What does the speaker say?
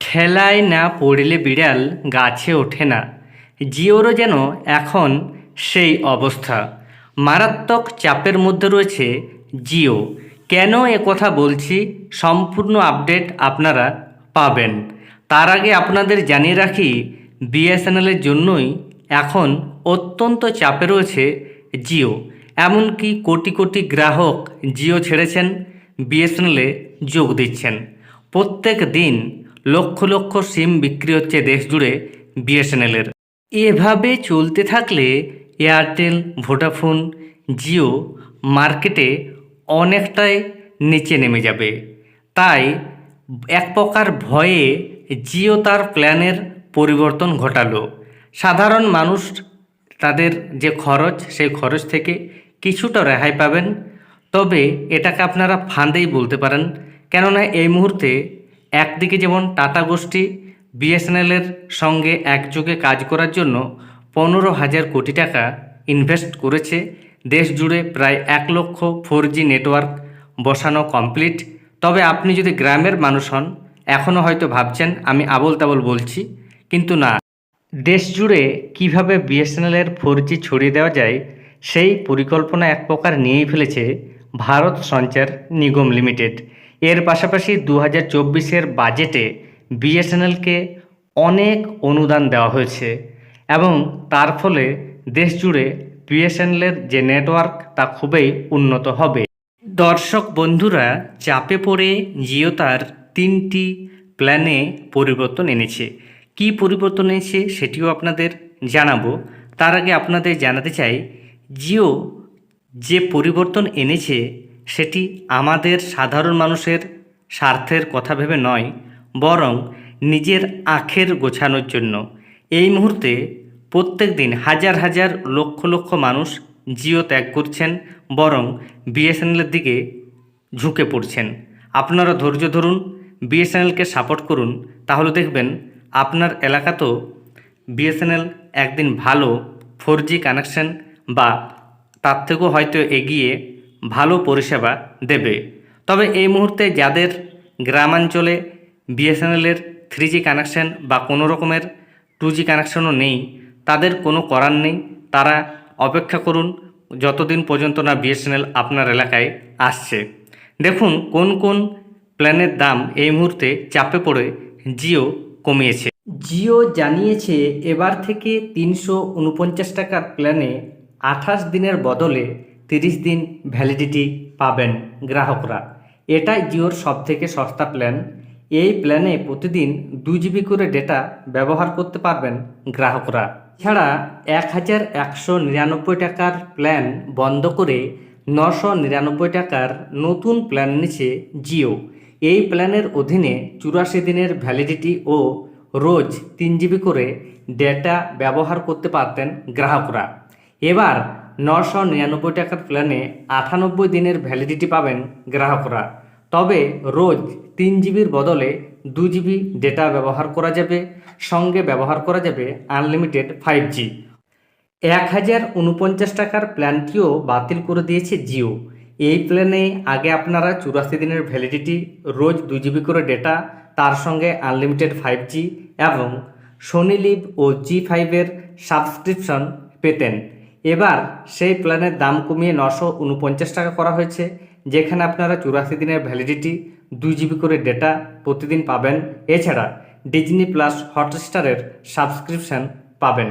ঠেলায় না পড়লে বিড়াল গাছে ওঠে না। জিওরও যেন এখন সেই অবস্থা। মারাত্মক চাপের মধ্যে রয়েছে জিও। কেন এ কথা বলছি? সম্পূর্ণ আপডেট আপনারা পাবেন। তার আগে আপনাদের জানিয়ে রাখি বিএসএনএলের জন্যই এখন অত্যন্ত চাপে রয়েছে জিও। এমনকি কোটি কোটি গ্রাহক জিও ছেড়েছেন, বিএসএনএলে যোগ দিচ্ছেন। প্রত্যেক দিন লক্ষ লক্ষ সিম বিক্রি হচ্ছে দেশ জুড়ে বিএসএনএলের এভাবে চলতে থাকলে এয়ারটেল ভোডাফোন জিও মার্কেটে অনেকটাই নিচে নেমে যাবে। তাই এক প্রকার ভয়ে জিও তার প্ল্যানের পরিবর্তন ঘটালো। সাধারণ মানুষ তাদের যে খরচ, সেই খরচ থেকে কিছুটা রেহাই পাবেন। তবে এটাকে আপনারা ফাঁদেই বলতে পারেন। কেননা এই মুহূর্তে একদিকে যেমন টাটা গোষ্ঠী, বিএসএনএলের সঙ্গে একযোগে কাজ করার জন্য পনেরো হাজার কোটি টাকা ইনভেস্ট করেছে দেশ জুড়ে প্রায় এক লক্ষ ফোর জি নেটওয়ার্ক বসানো কমপ্লিট তবে আপনি যদি গ্রামের মানুষ হন এখনও হয়তো ভাবছেন, আমি আবল তাবল বলছি, কিন্তু না। দেশ জুড়ে কীভাবে বিএসএনএলের ফোর জি ছড়িয়ে দেওয়া যায়, সেই পরিকল্পনা এক প্রকার নিয়েই ফেলেছে ভারত সঞ্চার নিগম লিমিটেড। এর পাশাপাশি দু হাজার চব্বিশের বাজেটে বিএসএনএলকে অনেক অনুদান দেওয়া হয়েছে এবং তার ফলে দেশ জুড়ে বিএসএনএলের যে নেটওয়ার্ক, তা খুবই উন্নত হবে। দর্শক বন্ধুরা, চাপে পড়ে জিও তার তিনটি প্ল্যানে পরিবর্তন এনেছে। কি পরিবর্তন এনেছে সেটিও আপনাদের জানাব। তার আগে আপনাদের জানাতে চাই, জিও যে পরিবর্তন এনেছে সেটি আমাদের সাধারণ মানুষের স্বার্থের কথা ভেবে নয়, বরং নিজের আখের গোছানোর জন্য। এই মুহূর্তে প্রত্যেক দিন হাজার হাজার লক্ষ লক্ষ মানুষ জিও ত্যাগ করছেন, বরং বিএসএনএলের দিকে ঝুঁকে পড়ছেন। আপনারা ধৈর্য ধরুন, বিএসএনএলকে সাপোর্ট করুন, তাহলে দেখবেন আপনার এলাকাতেও বিএসএনএল একদিন ভালো ফোর জি কানেকশন বা তার থেকেও হয়তো এগিয়ে ভালো পরিষেবা দেবে। তবে এই মুহূর্তে যাদের গ্রামাঞ্চলে বিএসএনএলের থ্রি জি কানেকশন বা কোনো রকমের টু জি কানেকশনও নেই, তাদের কোনো করার নেই, তারা অপেক্ষা করুন যতদিন পর্যন্ত না বিএসএনএল আপনার এলাকায় আসছে। দেখুন কোন কোন প্ল্যানের দাম এই মুহূর্তে চাপে পড়ে জিও কমিয়েছে। জিও জানিয়েছে এবার থেকে তিনশো উনপঞ্চাশ টাকার প্ল্যানে আঠাশ দিনের বদলে তিরিশ দিন ভ্যালিডিটি পাবেন গ্রাহকরা। এটাই জিওর সবথেকে সস্তা প্ল্যান এই প্ল্যানে প্রতিদিন দু জিবি করে ডেটা ব্যবহার করতে পারবেন গ্রাহকরা। এছাড়া এক হাজার একশো নিরানব্বই টাকার প্ল্যান বন্ধ করে নশো নিরানব্বই টাকার নতুন প্ল্যান নিচ্ছে জিও। এই প্ল্যানের অধীনে চুরাশি দিনের ভ্যালিডিটি ও রোজ তিন জিবি করে ডেটা ব্যবহার করতে পারতেন গ্রাহকরা। এবার নশো নিরানব্বই টাকার প্ল্যানে আটানব্বই দিনের ভ্যালিডিটি পাবেন গ্রাহকরা। তবে রোজ তিন জিবির বদলে দু জিবি ডেটা ব্যবহার করা যাবে, সঙ্গে ব্যবহার করা যাবে আনলিমিটেড ফাইভ জি এক হাজার উনপঞ্চাশ টাকার প্ল্যানটিও বাতিল করে দিয়েছে জিও। এই প্ল্যানে আগে আপনারা চুরাশি দিনের ভ্যালিডিটি রোজ দু জিবি করে ডেটা তার সঙ্গে আনলিমিটেড ফাইভ জি এবং সোনি লিভ ও জি ফাইভের সাবস্ক্রিপশন পেতেন। এবার সেই প্ল্যানের দাম কমিয়ে নশো উনপঞ্চাশ টাকা করা হয়েছে, যেখানে আপনারা চুরাশি দিনের ভ্যালিডিটি, দুই জিবি করে ডেটা প্রতিদিন পাবেন। এছাড়া ডিজনি প্লাস হটস্টারের সাবস্ক্রিপশান পাবেন।